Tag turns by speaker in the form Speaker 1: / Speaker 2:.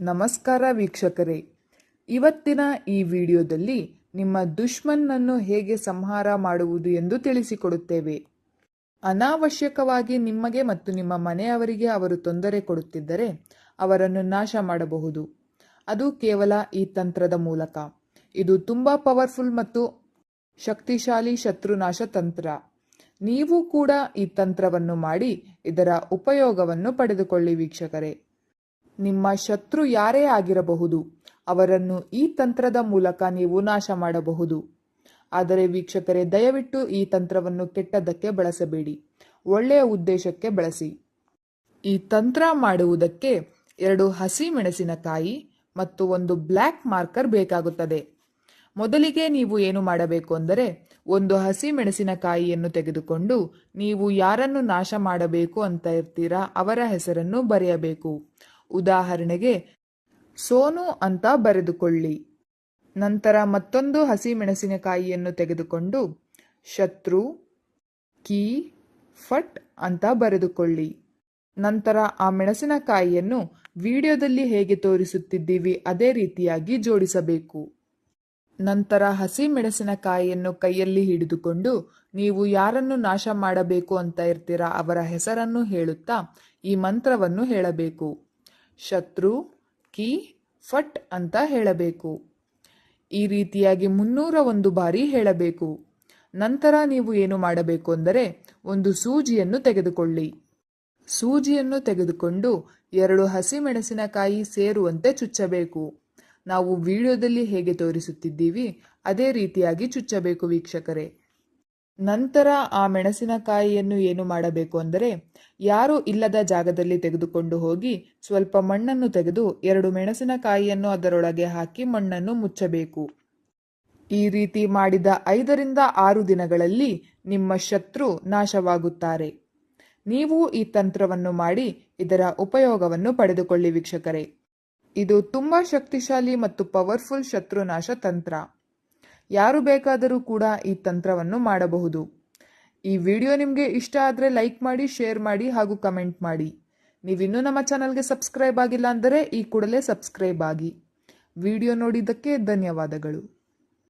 Speaker 1: ನಮಸ್ಕಾರ ವೀಕ್ಷಕರೇ. ಇವತ್ತಿನ ಈ ವಿಡಿಯೋದಲ್ಲಿ ನಿಮ್ಮ ದುಶ್ಮನ್ನನ್ನು ಹೇಗೆ ಸಂಹಾರ ಮಾಡುವುದು ಎಂದು ತಿಳಿಸಿಕೊಡುತ್ತೇವೆ. ಅನಾವಶ್ಯಕವಾಗಿ ನಿಮಗೆ ಮತ್ತು ನಿಮ್ಮ ಮನೆಯವರಿಗೆ ಅವರು ತೊಂದರೆ ಕೊಡುತ್ತಿದ್ದರೆ ಅವರನ್ನು ನಾಶ ಮಾಡಬಹುದು. ಅದು ಕೇವಲ ಈ ತಂತ್ರದ ಮೂಲಕ. ಇದು ತುಂಬ ಪವರ್ಫುಲ್ ಮತ್ತು ಶಕ್ತಿಶಾಲಿ ಶತ್ರುನಾಶ ತಂತ್ರ. ನೀವು ಕೂಡ ಈ ತಂತ್ರವನ್ನು ಮಾಡಿ ಇದರ ಉಪಯೋಗವನ್ನು ಪಡೆದುಕೊಳ್ಳಿ ವೀಕ್ಷಕರೇ. ನಿಮ್ಮ ಶತ್ರು ಯಾರೇ ಆಗಿರಬಹುದು, ಅವರನ್ನು ಈ ತಂತ್ರದ ಮೂಲಕ ನೀವು ನಾಶ ಮಾಡಬಹುದು. ಆದರೆ ವೀಕ್ಷಕರೇ, ದಯವಿಟ್ಟು ಈ ತಂತ್ರವನ್ನು ಕೆಟ್ಟದ್ದಕ್ಕೆ ಬಳಸಬೇಡಿ. ಒಳ್ಳೆಯ ಉದ್ದೇಶಕ್ಕೆ ಬಳಸಿ. ಈ ತಂತ್ರ ಮಾಡುವುದಕ್ಕೆ ಎರಡು ಹಸಿ ಮೆಣಸಿನಕಾಯಿ ಮತ್ತು ಒಂದು ಬ್ಲ್ಯಾಕ್ ಮಾರ್ಕರ್ ಬೇಕಾಗುತ್ತದೆ. ಮೊದಲಿಗೆ ನೀವು ಏನು ಮಾಡಬೇಕು ಅಂದರೆ, ಒಂದು ಹಸಿ ಮೆಣಸಿನಕಾಯಿಯನ್ನು ತೆಗೆದುಕೊಂಡು ನೀವು ಯಾರನ್ನು ನಾಶ ಮಾಡಬೇಕು ಅಂತ ಇರ್ತೀರಾ ಅವರ ಹೆಸರನ್ನು ಬರೆಯಬೇಕು. ಉದಾಹರಣೆಗೆ, ಸೋನು ಅಂತ ಬರೆದುಕೊಳ್ಳಿ. ನಂತರ ಮತ್ತೊಂದು ಹಸಿ ಮೆಣಸಿನಕಾಯಿಯನ್ನು ತೆಗೆದುಕೊಂಡು, ಶತ್ರು, ಕೀ, ಫಟ್ ಅಂತ ಬರೆದುಕೊಳ್ಳಿ. ನಂತರ ಆ ಮೆಣಸಿನಕಾಯಿಯನ್ನು ವಿಡಿಯೋದಲ್ಲಿ ಹೇಗೆ ತೋರಿಸುತ್ತಿದ್ದೀವಿ ಅದೇ ರೀತಿಯಾಗಿ ಜೋಡಿಸಬೇಕು. ನಂತರ ಹಸಿ ಮೆಣಸಿನಕಾಯಿಯನ್ನು ಕೈಯಲ್ಲಿ ಹಿಡಿದುಕೊಂಡು, ನೀವು ಯಾರನ್ನು ನಾಶ ಮಾಡಬೇಕು ಅಂತ ಇರ್ತೀರಾ ಅವರ ಹೆಸರನ್ನು ಹೇಳುತ್ತಾ ಈ ಮಂತ್ರವನ್ನು ಹೇಳಬೇಕು. ಶತ್ರು, ಕಿ, ಫಟ್ ಅಂತ ಹೇಳಬೇಕು. ಈ ರೀತಿಯಾಗಿ ಮುನ್ನೂರ ಒಂದು ಬಾರಿ ಹೇಳಬೇಕು. ನಂತರ ನೀವು ಏನು ಮಾಡಬೇಕು ಅಂದರೆ ಒಂದು ಸೂಜಿಯನ್ನು ತೆಗೆದುಕೊಳ್ಳಿ. ಸೂಜಿಯನ್ನು ತೆಗೆದುಕೊಂಡು ಎರಡು ಹಸಿಮೆಣಸಿನಕಾಯಿ ಸೇರುವಂತೆ ಚುಚ್ಚಬೇಕು. ನಾವು ವಿಡಿಯೋದಲ್ಲಿ ಹೇಗೆ ತೋರಿಸುತ್ತಿದ್ದೀವಿ, ಅದೇ ರೀತಿಯಾಗಿ ಚುಚ್ಚಬೇಕು ವೀಕ್ಷಕರೇ. ನಂತರ ಆ ಮೆಣಸಿನಕಾಯಿಯನ್ನು ಏನು ಮಾಡಬೇಕು ಅಂದರೆ, ಯಾರು ಇಲ್ಲದ ಜಾಗದಲ್ಲಿ ತೆಗೆದುಕೊಂಡು ಹೋಗಿ ಸ್ವಲ್ಪ ಮಣ್ಣನ್ನು ತೆಗೆದು ಎರಡು ಮೆಣಸಿನಕಾಯಿಯನ್ನು ಅದರೊಳಗೆ ಹಾಕಿ ಮಣ್ಣನ್ನು ಮುಚ್ಚಬೇಕು. ಈ ರೀತಿ ಮಾಡಿದ ಐದರಿಂದ ಆರು ದಿನಗಳಲ್ಲಿ ನಿಮ್ಮ ಶತ್ರು ನಾಶವಾಗುತ್ತಾರೆ. ನೀವು ಈ ತಂತ್ರವನ್ನು ಮಾಡಿ ಇದರ ಉಪಯೋಗವನ್ನು ಪಡೆದುಕೊಳ್ಳಿ ವೀಕ್ಷಕರೇ. ಇದು ತುಂಬ ಶಕ್ತಿಶಾಲಿ ಮತ್ತು ಪವರ್ಫುಲ್ ಶತ್ರುನಾಶ ತಂತ್ರ. ಯಾರು ಬೇಕಾದರೂ ಕೂಡ ಈ ತಂತ್ರವನ್ನು ಮಾಡಬಹುದು. ಈ ವಿಡಿಯೋ ನಿಮಗೆ ಇಷ್ಟ ಆದರೆ ಲೈಕ್ ಮಾಡಿ, ಶೇರ್ ಮಾಡಿ ಹಾಗೂ ಕಮೆಂಟ್ ಮಾಡಿ. ನೀವಿನ್ನೂ ನಮ್ಮ ಚಾನಲ್ಗೆ ಸಬ್ಸ್ಕ್ರೈಬ್ ಆಗಿಲ್ಲ ಅಂದರೆ ಈ ಕೂಡಲೇ ಸಬ್ಸ್ಕ್ರೈಬ್ ಆಗಿ. ವಿಡಿಯೋ ನೋಡಿದ್ದಕ್ಕೆ ಧನ್ಯವಾದಗಳು.